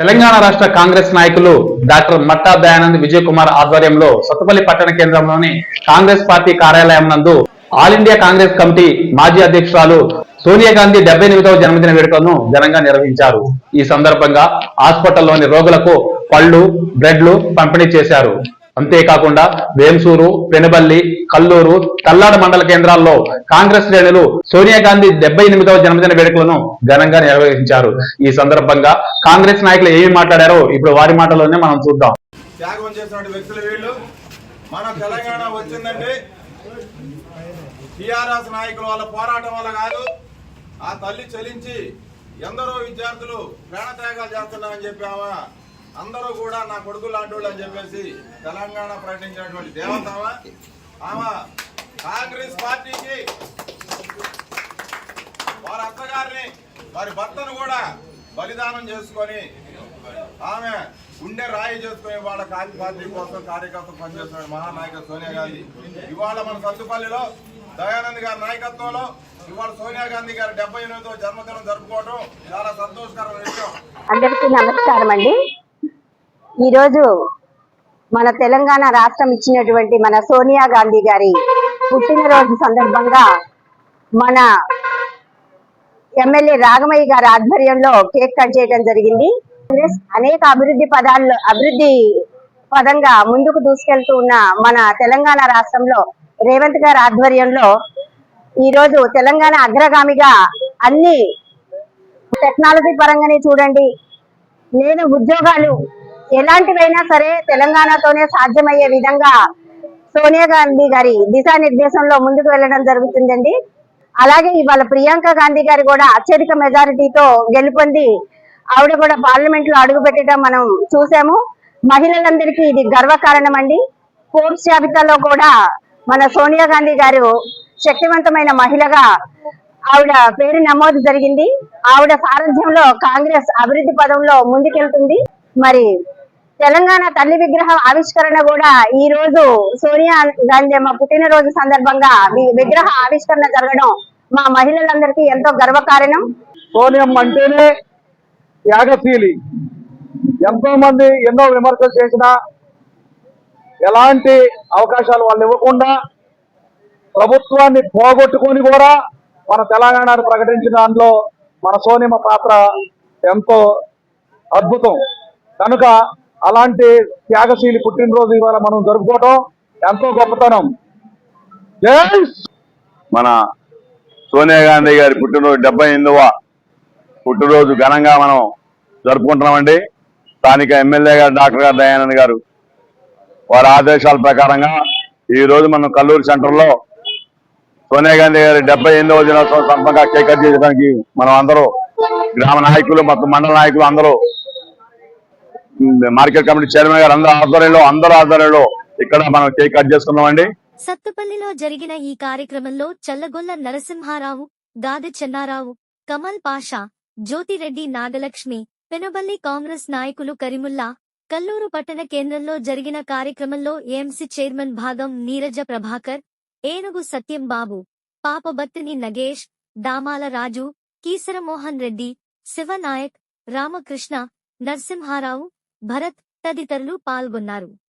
తెలంగాణ రాష్ట్ర కాంగ్రెస్ నాయకులు డాక్టర్ మట్టా దయానంద్ విజయ్ కుమార్ ఆధ్వర్యంలో సత్తుపల్లి పట్టణ కేంద్రంలోని కాంగ్రెస్ పార్టీ కార్యాలయం నందు ఆల్ ఇండియా కాంగ్రెస్ కమిటీ మాజీ అధ్యక్షురాలు సోనియా గాంధీ డెబ్బై ఎనిమిదవ జన్మదిన వేడుకలను ఘనంగా నిర్వహించారు. ఈ సందర్భంగా హాస్పిటల్లోని రోగులకు పళ్ళు బ్రెడ్లు పంపిణీ చేశారు. అంతేకాకుండా వేంసూరు పెనబల్లి కల్లూరు తల్లాడ మండల కేంద్రాల్లో కాంగ్రెస్ శ్రేణులు సోనియా గాంధీ డెబ్బై ఎనిమిదవ జన్మదిన వేడుకలను ఘనంగా నిర్వహించారు. ఈ సందర్భంగా కాంగ్రెస్ నాయకులు ఏమి మాట్లాడారో ఇప్పుడు వారి మాటలోనే మనం చూద్దాం. త్యాగం చేసినటువంటి వ్యక్తులు వీళ్ళు. మన తెలంగాణ వచ్చిందంటే టిఆర్ఎస్ నాయకుల వాళ్ళ పోరాటం వల్ల కాదు ఆ తల్లి చలించి ఎందరో విద్యార్థులు ప్రాణత్యాగాలు చేస్తున్నారని చెప్పి ఆమె అందరూ కూడా నా కొడుకు లాంటి అని చెప్పేసి తెలంగాణ ప్రకటించినటువంటి దేవతామ ఆమె. ఆమె కాంగ్రెస్ పార్టీకి వారి అత్తగారిని వారి భర్తను కూడా బలిదానం చేసుకొని ఆమె గుండె రాయి చేసుకుని వాళ్ళ కాంగ్రెస్ పార్టీ కోసం కార్యకర్తలు పనిచేస్తున్న మహానాయక సోనియా గాంధీ. ఇవాళ మన సత్తుపల్లిలో దయానంద్ గారి నాయకత్వంలో ఇవాళ సోనియా గాంధీ గారి డెబ్బై ఎనిమిదో జన్మదినం జరుపుకోవడం చాలా సంతోషకరమైన విషయం. అందరికీ నమస్కారం అండి. ఈరోజు మన తెలంగాణ రాష్ట్రం ఇచ్చినటువంటి మన సోనియా గాంధీ గారి పుట్టినరోజు సందర్భంగా మన ఎమ్మెల్యే రాఘమయ్య గారి ఆధ్వర్యంలో కేక్ కట్ చేయడం జరిగింది. కాంగ్రెస్ అనేక అభివృద్ధి పదాల్లో అభివృద్ధి పదంగా ముందుకు దూసుకెళ్తూ ఉన్న మన తెలంగాణ రాష్ట్రంలో రేవంత్ గారి ఆధ్వర్యంలో ఈరోజు తెలంగాణ అగ్రగామిగా అన్ని టెక్నాలజీ పరంగానే చూడండి. నేను ఉద్యోగాలు ఎలాంటివైనా సరే తెలంగాణతోనే సాధ్యమయ్యే విధంగా సోనియా గాంధీ గారి దిశానిర్దేశంలో ముందుకు వెళ్ళడం జరుగుతుందండి. అలాగే ఇవాళ ప్రియాంక గాంధీ గారు కూడా అత్యధిక మెజారిటీతో గెలుపొంది ఆవిడ కూడా పార్లమెంట్లో అడుగు పెట్టడం మనం చూసాము. మహిళలందరికీ ఇది గర్వకారణం అండి ఫోర్బ్స్ జాబితాలో కూడా మన సోనియా గాంధీ గారు శక్తివంతమైన మహిళగా ఆవిడ పేరు నమోదు జరిగింది. ఆవిడ సారథ్యంలో కాంగ్రెస్ అభివృద్ధి పదంలో ముందుకెళ్తుంది. మరి తెలంగాణ తల్లి విగ్రహం ఆవిష్కరణ కూడా ఈ రోజు సోనియా గాంధీ అమ్మ పుట్టినరోజు సందర్భంగా మీ విగ్రహ ఆవిష్కరణ జరగడం మా మహిళలందరికీ ఎంతో గర్వకారణం. సోనియం అంటేనే త్యాగశీలి. ఎంతో మంది ఎన్నో విమర్శలు చేసినా ఎలాంటి అవకాశాలు వాళ్ళు ఇవ్వకుండా ప్రభుత్వాన్ని పోగొట్టుకొని కూడా మన తెలంగాణను ప్రకటించిన దాంట్లో మన సోనిమ పాత్ర ఎంతో అద్భుతం. కనుక అలాంటి త్యాగశీలి పుట్టినరోజు ఇవాళ మనం జరుపుకోవటం ఎంతో గొప్పతనం. మన సోనియా గాంధీ గారి పుట్టినరోజు డెబ్బై ఎనిమిదవ పుట్టినరోజు ఘనంగా మనం జరుపుకుంటున్నామండి. స్థానిక ఎమ్మెల్యే గారు డాక్టర్ గారు దయానంద్ గారు వారి ఆదేశాల ప్రకారంగా ఈ రోజు మనం కల్లూరు సెంటర్లో సోనియా గాంధీ గారి డెబ్బై ఎనిమిదవ దినోత్సవం సందర్భంగా కేక్ కట్ చేయడానికి మనం అందరూ గ్రామ నాయకులు మొత్తం మండల నాయకులు అందరూ మార్కెట్ కమిటీ చైర్మన్ గారు అందరూ ఆధ్వర్యంలో అందరూ ఆధ్వర్యంలో ఇక్కడ మనం కేక్ కట్ చేసుకున్నామండి సత్తుపల్లిలో జరిగిన ఈ కార్యక్రమంలో చల్లగొల్ల నరసింహారావు దాది చెన్నారావు కమల్ పాషా జ్యోతిరెడ్డి నాగలక్ష్మి పెనబల్లి కాంగ్రెస్ నాయకులు కరిముల్లా కల్లూరు పట్టణ కేంద్రంలో జరిగిన కార్యక్రమంలో ఏఎంసీ చైర్మన్ భాగం నీరజ ప్రభాకర్ ఏనుగు సత్యం బాబు పాపబత్తిని నగేష్ దామాల రాజు కీసరమోహన్ రెడ్డి శివనాయక్ రామకృష్ణ నరసింహారావు భరత్ తదితరులు పాల్గొన్నారు.